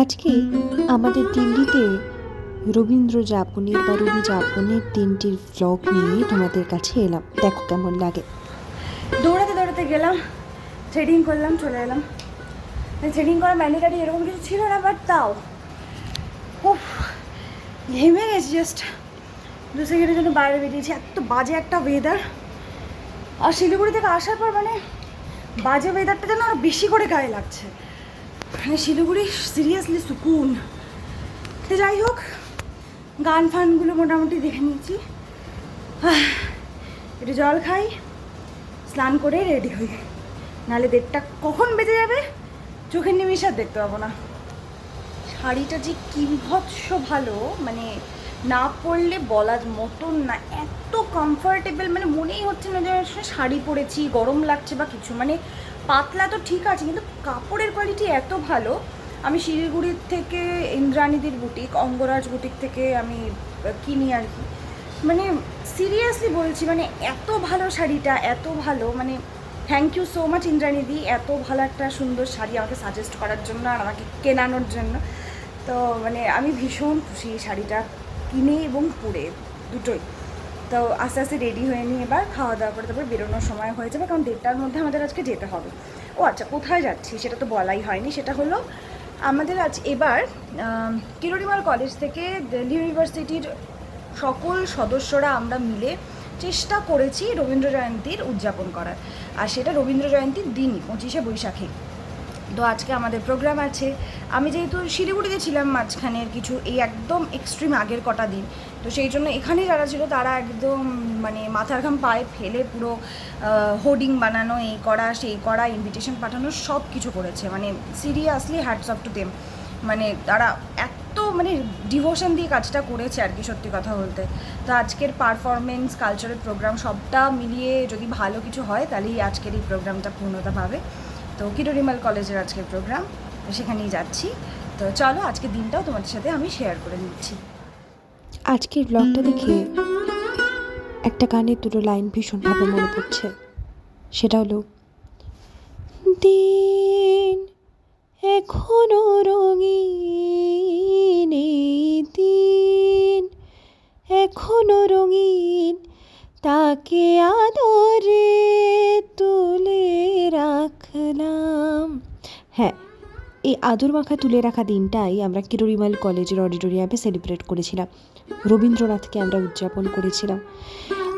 আজকে আমাদের দিল্লিতে রবীন্দ্র যাপনের বা রবি যাপনের দিনটির ভ্লগ নিয়ে তোমাদের কাছে এলাম। দেখো কেমন লাগে। দৌড়াতে দৌড়াতে গেলাম থ্রেডিং করলাম, চলে এলাম। থ্রেডিং করা ম্যান্ডেটারি এরকম কিছু ছিল না বাট তাও। উফ, ঘেমে গেছি জাস্ট দু সেকেন্ডের জন্য বাইরে বেরিয়েছি। এত বাজে একটা ওয়েদার আর শিলিগুড়ি থেকে আসার পর মানে বাজে ওয়েদারটা যেন আরও বেশি করে গায়ে লাগছে। মানে শিলিগুড়ি সিরিয়াসলি সুকুন। তো যাই হোক, গান ফানগুলো মোটামুটি দেখে নিয়েছি। একটু জল খাই, স্নান করে রেডি হই। নাহলে দেড়টা কখন বেজে যাবে? চোখের নিমিশ আর দেখতে পাবো না। শাড়িটা যে কি ভৎস ভালো মানে না পরলে বলার মতন না, এত কমফোর্টেবল মানে মনেই হচ্ছে না যে শাড়ি পরেছি, গরম লাগছে বা কিছু। মানে পাতলা তো ঠিক আছে, কিন্তু কাপড়ের কোয়ালিটি এত ভালো। আমি শিলিগুড়ির থেকে ইন্দ্রাণীদির বুটিক অঙ্গরাজ বুটিক থেকে আমি কিনি আর কি। মানে সিরিয়াসলি বলছি মানে এত ভালো শাড়িটা, এত ভালো মানে থ্যাংক ইউ সো মাচ ইন্দ্রাণীদি, এত ভালো একটা সুন্দর শাড়ি আমাকে সাজেস্ট করার জন্য আর আমাকে কেনানোর জন্য। তো মানে আমি ভীষণ খুশি শাড়িটা কিনে এবং পরে দুটোই। তো আস্তে আস্তে রেডি হয়ে নিয়ে এবার খাওয়া দাওয়া করে তারপর বেরোনোর সময় হয়ে যাবে কারণ দেড়টার মধ্যে আমাদের আজকে যেতে হবে। ও আচ্ছা কোথায় যাচ্ছি সেটা তো বলাই হয়নি সেটা হলো আমাদের আজ এবার আম, কিরোরিমাল কলেজ থেকে দিল্লি ইউনিভার্সিটির সকল সদস্যরা আমরা মিলে চেষ্টা করেছি রবীন্দ্র জয়ন্তীর উদযাপন করার। আর সেটা রবীন্দ্র জয়ন্তীর দিনই পঁচিশে বৈশাখে। তো আজকে আমাদের প্রোগ্রাম আছে। আমি যেহেতু শিলিগুড়িতে ছিলাম মাঝখানের কিছু এই একদম এক্সট্রিম আগের কটা দিন তো সেই জন্য এখানে যারা ছিল, তারা একদম মানে মাথার ঘাম পায়ে ফেলে পুরো হোর্ডিং বানানো, এই করা, সেই করা ইনভিটেশন পাঠানো সব কিছু করেছে। মানে seriously hats off to them মানে তারা এত মানে ডিভোশন দিয়ে কাজটা করেছে আর কি, সত্যি কথা বলতে। তো আজকের পারফরমেন্স কালচারাল প্রোগ্রাম সবটা মিলিয়ে যদি ভালো কিছু হয়, তাহলেই আজকের এই প্রোগ্রামটা পূর্ণতা পাবে। তো কিরোরিমাল কলেজের আজকের প্রোগ্রাম সেখানেই যাচ্ছি। তো চলো, আজকের দিনটাও তোমাদের সাথে আমি শেয়ার করে নিচ্ছি। আজকের ব্লগটা দেখে একটা গানের দুটো লাইন ভীষণভাবে মনে পড়ছে। সেটা হলো, দিন এখনও রঙিন দিন, এখনও রঙিন তাকে আদরে তুলে রাখলাম। এই আদর মাখা তুলে রাখা দিনটাই আমরা কিরোরিমাল কলেজের অডিটোরিয়ামে সেলিব্রেট করেছিলাম। রবীন্দ্রনাথকে আমরা উদযাপন করেছিলাম।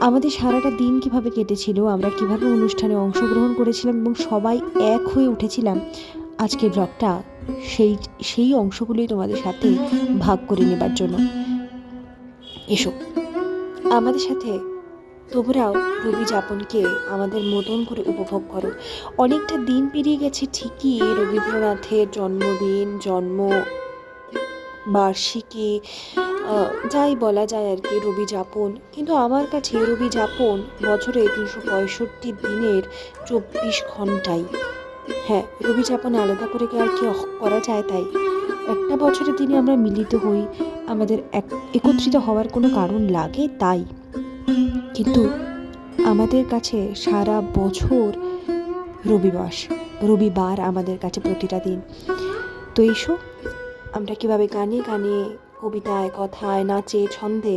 আমাদের সারাটা দিন কীভাবে কেটেছিল, আমরা কীভাবে অনুষ্ঠানে অংশগ্রহণ করেছিলাম এবং সবাই এক হয়ে উঠেছিলাম, আজকের ব্লগটা সেই সেই অংশগুলোই তোমাদের সাথে ভাগ করে নেবার জন্য। এসো। আমাদের সাথে তোমরাও রবি যাপনকে আমাদের মতন করে উপভোগ করো। অনেকটা দিন পেরিয়ে গেছে ঠিকই রবীন্দ্রনাথের জন্মদিন, জন্ম বার্ষিকী যাই বলা যায় আর কি রবি যাপন। কিন্তু আমার কাছে রবি যাপন বছরে তিনশো পঁয়ষট্টি দিনের চব্বিশ ঘন্টাই। হ্যাঁ রবি যাপন আলাদা করে আর কি করা যায় তাই? একটা বছরের দিনে আমরা মিলিত হই, আমাদের এক, একত্রিত হওয়ার কোনো কারণ লাগে তাই? কিন্তু আমাদের কাছে সারা বছর রবিবাস, রবিবার আমাদের কাছে প্রতিটা দিন। তো এসো, আমরা কীভাবে গানে গানে, কবিতায়, কথায়, নাচে, ছন্দে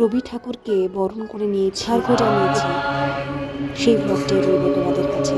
রবি ঠাকুরকে বরণ করে নিয়েছি ছার্ঘ জানিয়েছি, সেই ব্লগটি রইল তোমাদের কাছে।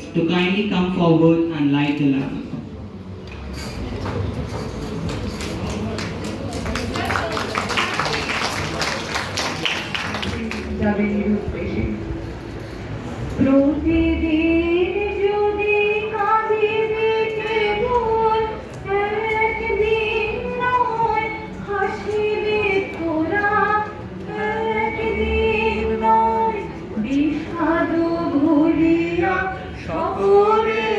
guests to kindly come forward and light the lamp. Thank. সকলে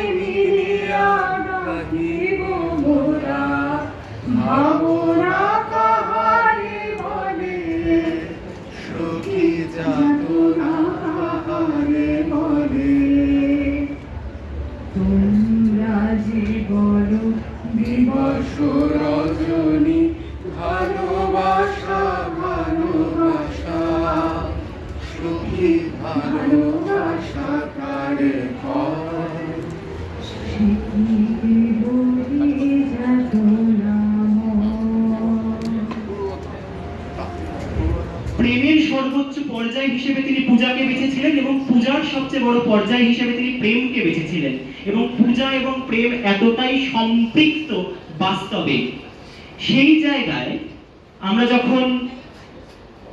প্রেমের সর্বোচ্চ পর্যায় হিসেবে তিনি পূজাকে বেছেছিলেন এবং পূজার সবচেয়ে বড় পর্যায় হিসেবে তিনি প্রেমকে বেছেছিলেন এবং পূজা এবং প্রেম এতটাই সম্পৃক্ত বাস্তবে। সেই জায়গায় আমরা যখন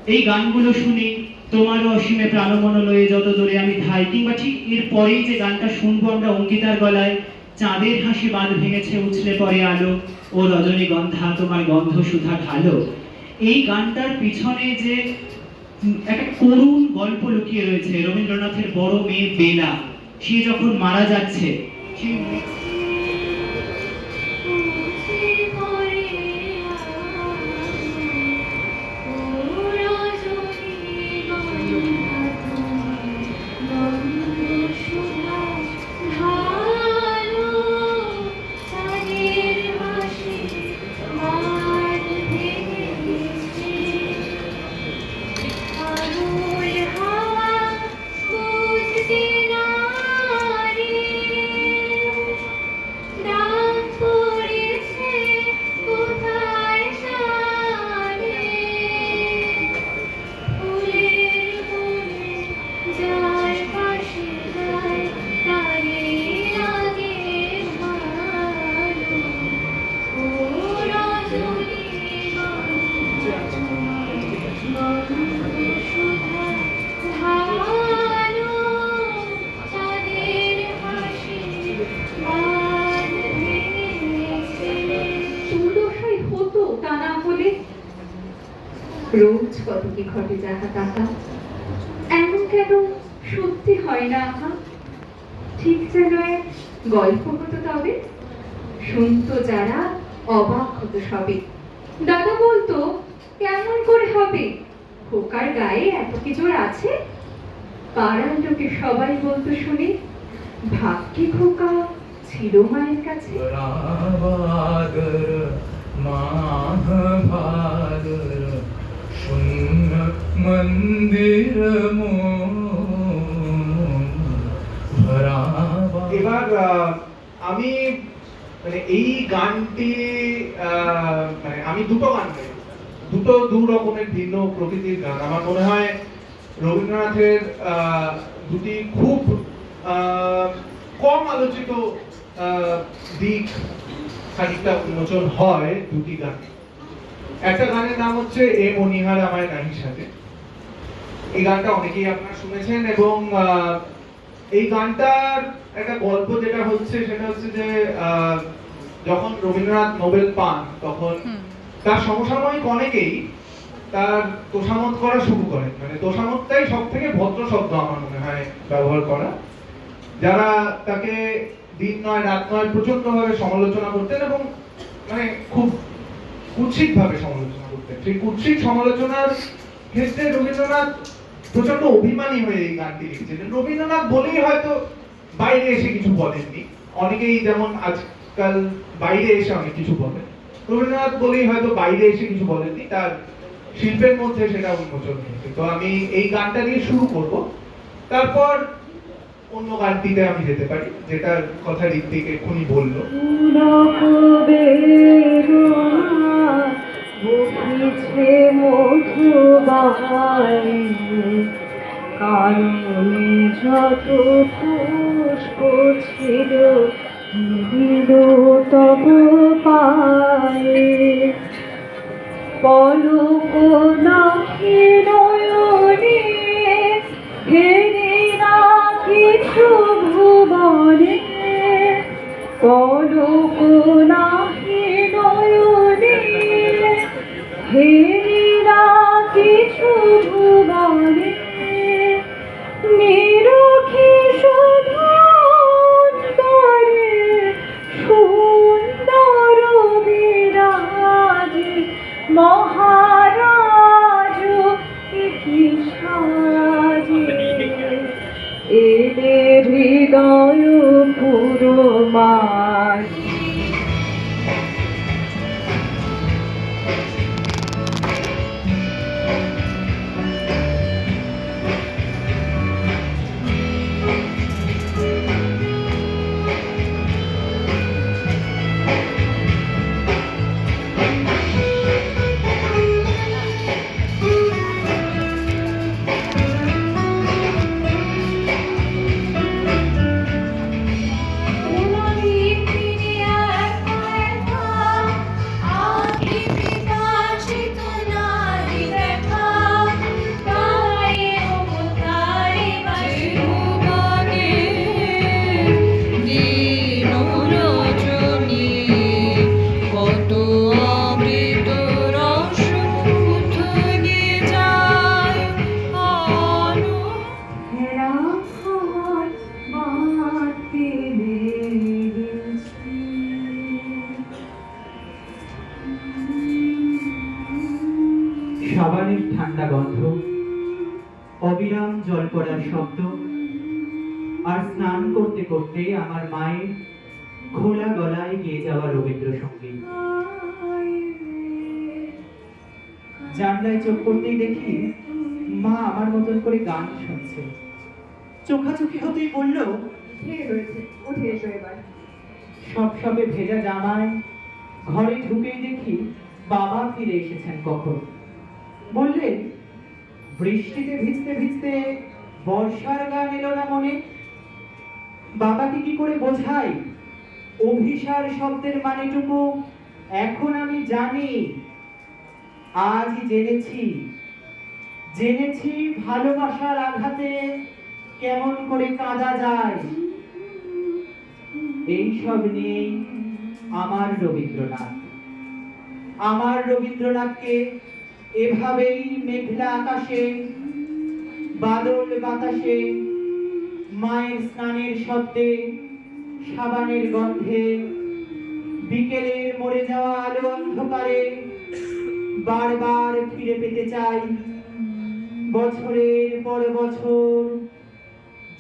এই গানগুলো শুনি তোমার অসীমে প্রাণমন লয়ে যত দূরে আমি ধাই, কিংবা ঠিক এর পরেই যে গানটা শুনব আমরা অঙ্কিতার গলায় চাঁদের হাসি বাঁধ ভেঙেছে উছলে পরে আলো। ও রজনীগন্ধা তোমার গন্ধ সুধা ঢালো। এই গানটার পিছনে যে একটা করুণ গল্প লুকিয়ে রয়েছে, রবীন্দ্রনাথের বড় মেয়ে বেলা। সে যখন মারা যাচ্ছে, সে বিদ্যালয়ে গল্প হতো তবে? শুনতো যারা, অবাক হতো সবে। দাদা বলতো, কেমন করে হবে? খোকার গায়ে এত কিছুর আছে? পাড়ার লোকে সবাই বলতো শুনে, ভাগ্যে খোকা ছিল মায়ের কাছে। মন্দির মো ভরা এবার আমি মানে এই গানটি মানে আমি দুটো গান গাই। দুটো দু রকমের ভিন্ন প্রকৃতির গান। আমার মনে হয় রবীন্দ্রনাথের দুটি খুব কম আলোচিত দিক খানিকটা উন্মোচন হয় দুটি গান। একটা গানের নাম হচ্ছে এ মনিহার আমায় নাহির সাথে। এই গানটা অনেকেই আপনারা শুনেছেন এবং এই গানটার একটা গল্প যেটা হচ্ছে সেটা হচ্ছে যে যখন রবীন্দ্রনাথ নোবেল পান তখন তার সমসাময়িক অনেকেই তার তোষামত করা শুরু করেন। মানে তোষামতটাই সব থেকে ভদ্র শব্দ আমার মনে হয় ব্যবহার করা। যারা তাকে দিন নয় রাত নয় প্রচণ্ড ভাবে সমালোচনা করতেন এবং মানে খুব কুৎসিত ভাবে সমালোচনা করতেন। সেই কুৎসিত সমালোচনার ক্ষেত্রে রবীন্দ্রনাথ প্রচণ্ড অভিমানী হয়ে এই গানটি লিখছিলেন রবীন্দ্রনাথ বলেই হয়তো বাইরে এসে কিছু বলেননি। অনেকেই যেমন আজকাল বাইরে এসে অনেক কিছু বলেন। রবীন্দ্রনাথ বলেই হয়তো বাইরে এসে কিছু বলেননি, তার শিল্পের মধ্যে সেটা উন্মোচন হয়েছে। তো আমি এই গানটা দিয়ে শুরু করব। তারপর অন্য গানটিতে আমি যেতে পারি, যেটার কথা ঋত্বিক এক্ষুনি বলল। বুঝিছে মধুবাই কারণে যত পুষ্প ছিল দিল করতে আমার মায়ের খোলা গলায় গেয়ে যাওয়া রবীন্দ্রসঙ্গীত জানলায় চোখ করতেই দেখি মা আমার মতন করে গান শুনছে। চোখাচোখি হতেই বলল সব সবে ভেজা জামায় ঘরে ঢুকেই দেখি বাবা ফিরে এসেছেন কখন। বললেন বৃষ্টিতে ভিজতে ভিজতে বর্ষার গান এলো না মনে? বাবাকে কি করে বোঝাই? অভিসার শব্দের মানেটুকু এখন আমি জানি আজ জেনেছি। জেনেছি ভালোবাসার আঘাতে কেমন করে কাঁদা যায়। এই সব নিয়েই আমার রবীন্দ্রনাথ। আমার রবীন্দ্রনাথকে এভাবেই মেঘলা আকাশে, বাদল বাতাসে মায়ের স্নানের শব্দে, সাবানের গন্ধে বিকেলের মরে যাওয়া আলো অন্ধকারে বারবার ফিরে পেতে চাই। বছরের পর বছর,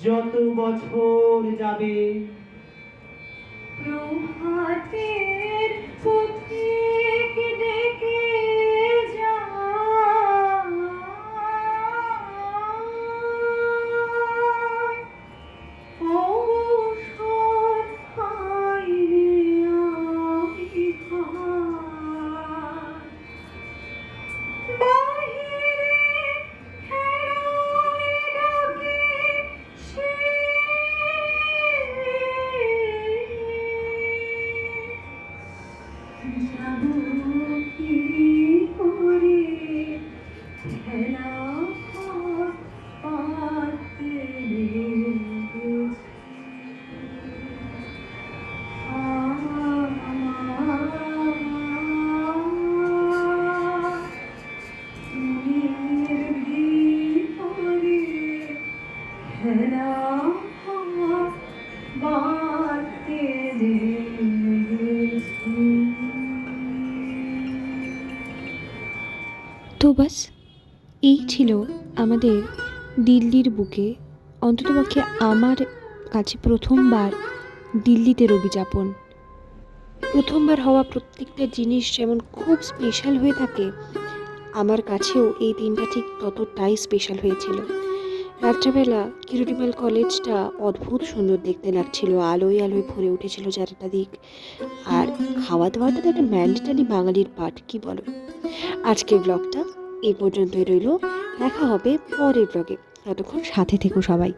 যত বছর যাবে। প্রভাতের পথিক বাস। এই ছিল আমাদের দিল্লির বুকে। অন্ততপক্ষে আমার কাছে প্রথমবার দিল্লিতে রবিযাপন। প্রথমবার হওয়া প্রত্যেকটা জিনিস যেমন খুব স্পেশাল হয়ে থাকে, আমার কাছেও এই দিনটা ঠিক ততটাই স্পেশাল হয়েছিল। রাত্রেবেলা কিরুটিমাল কলেজটা অদ্ভুত সুন্দর দেখতে লাগছিল, আলোয় আলোয় ভরে উঠেছিল চারটা দিক। আর খাওয়া দাওয়াটা তো একটা ম্যান্ডেটারি বাঙালির পাঠ, কি বলো? আজকের ব্লগটা এই পর্যন্তই রইল। দেখা হবে পরের ব্লগে ততক্ষণ সাথে থেকো সবাই।